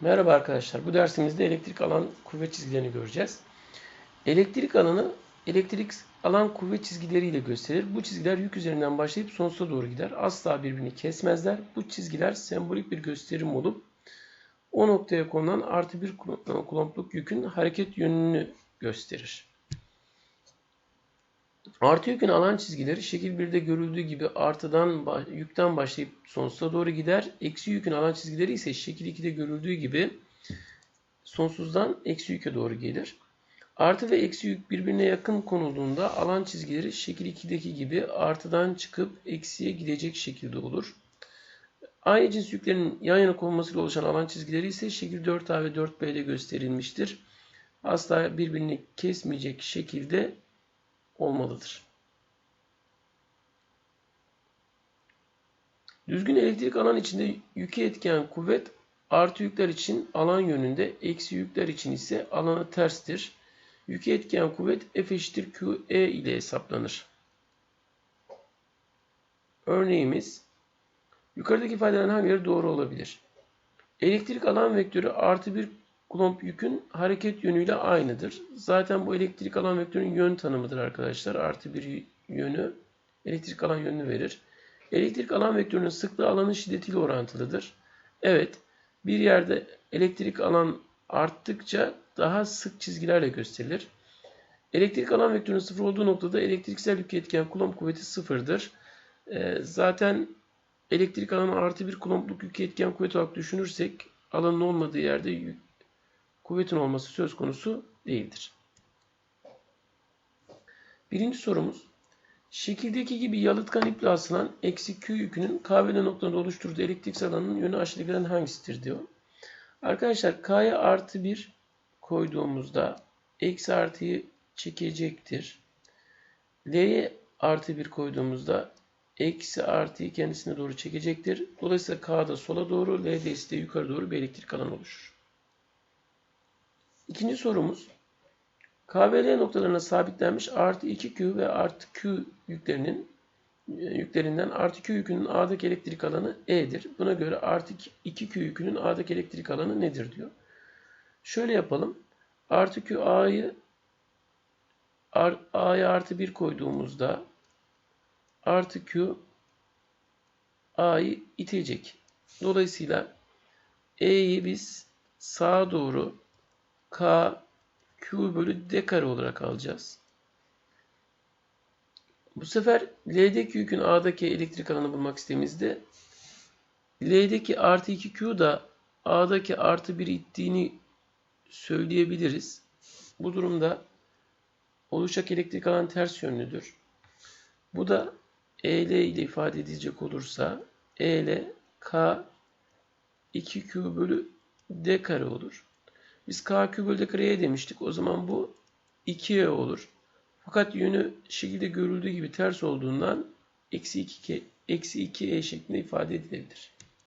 Merhaba arkadaşlar. Bu dersimizde elektrik alan kuvvet çizgilerini göreceğiz. Elektrik alanı elektrik alan kuvvet çizgileriyle gösterir. Bu çizgiler yük üzerinden başlayıp sonsuza doğru gider. Asla birbirini kesmezler. Bu çizgiler sembolik bir gösterim olup o noktaya konulan artı bir kulompluk yükün hareket yönünü gösterir. Artı yükün alan çizgileri şekil 1'de görüldüğü gibi artıdan yükten başlayıp sonsuza doğru gider. Eksi yükün alan çizgileri ise şekil 2'de görüldüğü gibi sonsuzdan eksi yüke doğru gelir. Artı ve eksi yük birbirine yakın konulduğunda alan çizgileri şekil 2'deki gibi artıdan çıkıp eksiye gidecek şekilde olur. Aynı cins yüklerin yan yana konmasıyla oluşan alan çizgileri ise şekil 4A ve 4B ile gösterilmiştir. Asla birbirini kesmeyecek şekilde olmalıdır. Düzgün elektrik alan içinde yüke etken kuvvet artı yükler için alan yönünde, eksi yükler için ise alanı terstir. Yüke etken kuvvet F eşittir QE ile hesaplanır. Örneğimiz yukarıdaki ifadelerin hangileri doğru olabilir? Elektrik alan vektörü artı bir Kulomb yükün hareket yönüyle aynıdır. Zaten bu elektrik alan vektörünün yön tanımıdır arkadaşlar. Artı bir yönü elektrik alan yönünü verir. Elektrik alan vektörünün sıklığı alanın şiddetiyle orantılıdır. Evet, bir yerde elektrik alan arttıkça daha sık çizgilerle gösterilir. Elektrik alan vektörünün sıfır olduğu noktada elektriksel yük etken kulomb kuvveti sıfırdır. Ee, zaten elektrik alanı artı bir kulombluk yük etken kuvvet olarak düşünürsek alanın olmadığı yerde yük, kuvvetin olması söz konusu değildir. Birinci sorumuz. Şekildeki gibi yalıtkan iple asılan eksi Q yükünün K ve noktada oluşturduğu elektriksel alanın yönü aşağıdakilerden hangisidir diyor. Arkadaşlar K'ya artı 1 koyduğumuzda eksi artıyı çekecektir. L'ye artı 1 koyduğumuzda eksi artıyı kendisine doğru çekecektir. Dolayısıyla K'da sola doğru, L'de ise yukarı doğru bir elektrik alanı oluşur. İkinci sorumuz. KVL noktalarına sabitlenmiş artı 2Q ve artı Q yüklerinin e, yüklerinden artı Q yükünün A'daki elektrik alanı E'dir. Buna göre artı 2Q yükünün A'daki elektrik alanı nedir diyor. Şöyle yapalım. Artı Q A'yı A'ya artı 1 koyduğumuzda artı Q A'yı itecek. Dolayısıyla E'yi biz sağa doğru K Q bölü D kare olarak alacağız. Bu sefer L'deki yükün A'daki elektrik alanı bulmak istediğimizde L'deki artı 2Q da A'daki artı 1 ittiğini söyleyebiliriz. Bu durumda oluşacak elektrik alan ters yönlüdür. Bu da EL ile ifade edilecek olursa EL K 2Q bölü D kare olur. Biz k küp bölü kareye demiştik. O zaman bu 2e olur. Fakat yönü şekilde görüldüğü gibi ters olduğundan eksi 2 eksi 2e şeklinde ifade edilebilir.